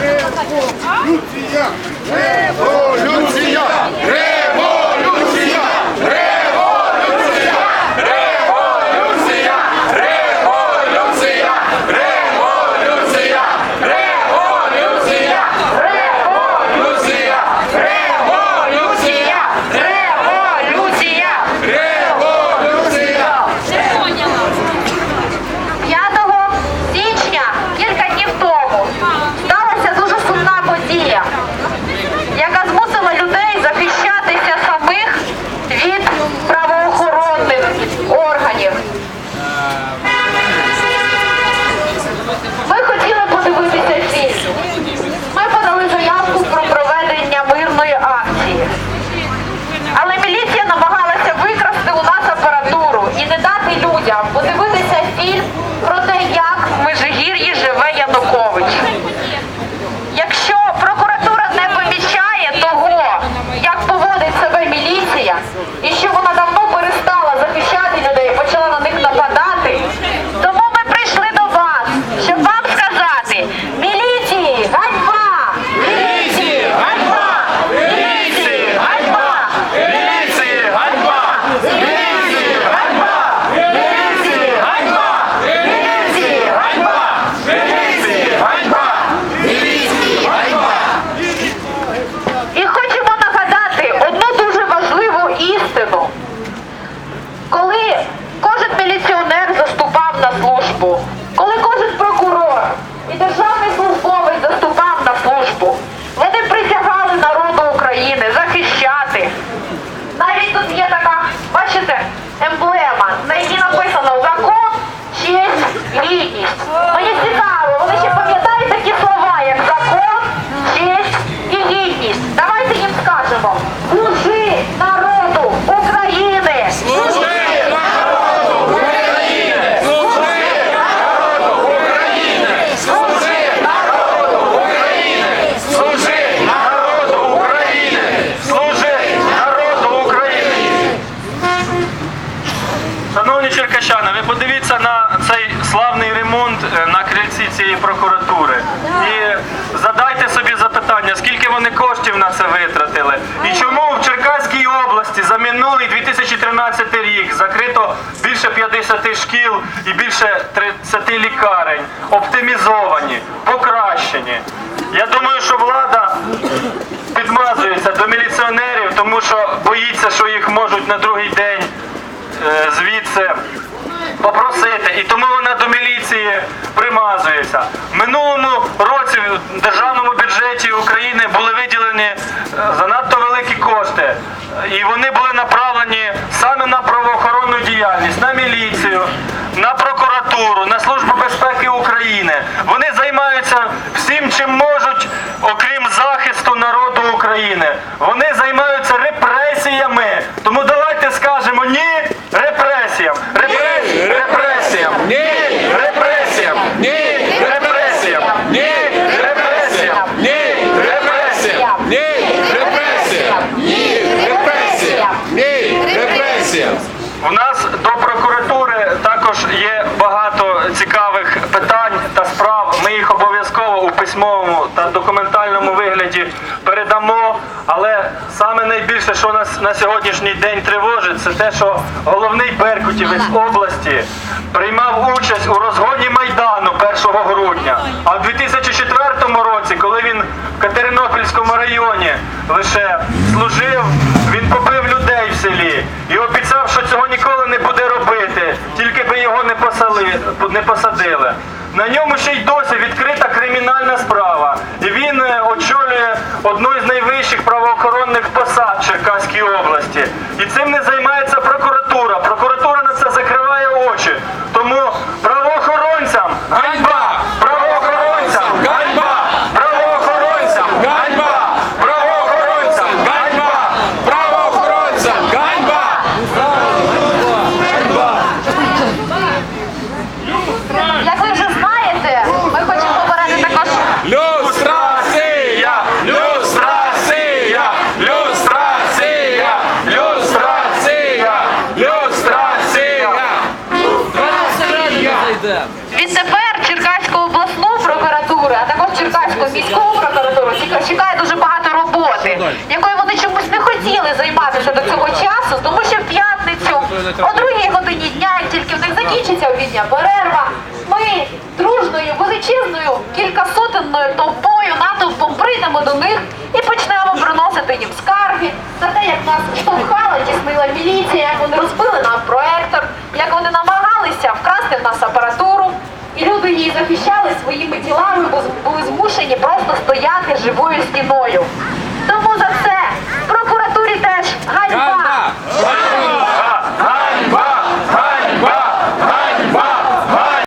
Революція! Революція! Подивитися фільм про те, як крильці цієї прокуратури. І задайте собі запитання, скільки вони коштів на це витратили, і чому в Черкаській області за минулий 2013 рік закрито більше 50 шкіл і більше 30 лікарень, оптимізовані, покращені. Я думаю, що влада підмазується до міліціонерів, тому що боїться, що їх можуть на другий день е, звідси попросити. І тому вона до міліції В минулому році в державному бюджеті України були виділені е, занадто великі кошти. І вони були направлені саме на правоохоронну діяльність, на міліцію, на прокуратуру, на Службу безпеки України. Вони займаються всім, чим можуть, окрім захисту народу України. Вони займаються репресіями. Письмовому та документальному вигляді передамо. Але саме найбільше, що нас на сьогоднішній день тривожить, це те, що головний Беркутівець області приймав участь у розгоні Майдану 1 грудня. А в 2004 році, коли він в Катеринопільському районі лише служив, він побив людей в селі і обіцяв, що цього ніколи не буде робити, тільки би його не посадили. На ньому ще й досі відкрита кримінальна справа. І він е, очолює одну із найвищих правоохоронних посад Черкаській області. І цим не займається прокуратура. Відтепер Черкаську обласну прокуратуру, а також Черкаську міську прокуратуру чекає дуже багато роботи, якою вони чомусь не хотіли займатися до цього часу, тому що в п'ятницю, о другій годині дня, як тільки в них закінчиться обідня перерва, ми дружною, величезною, кількасотенною толпою, натовпом прийдемо до них і почнемо приносити їм скарги за те, як нас штовхала, тіснила міліція, як вони розбили нам проектор, як вони намагалися вкрати вкрасти в нас апаратуру. І люди її захищали своїми тілами, бо були змушені просто стояти живою стіною.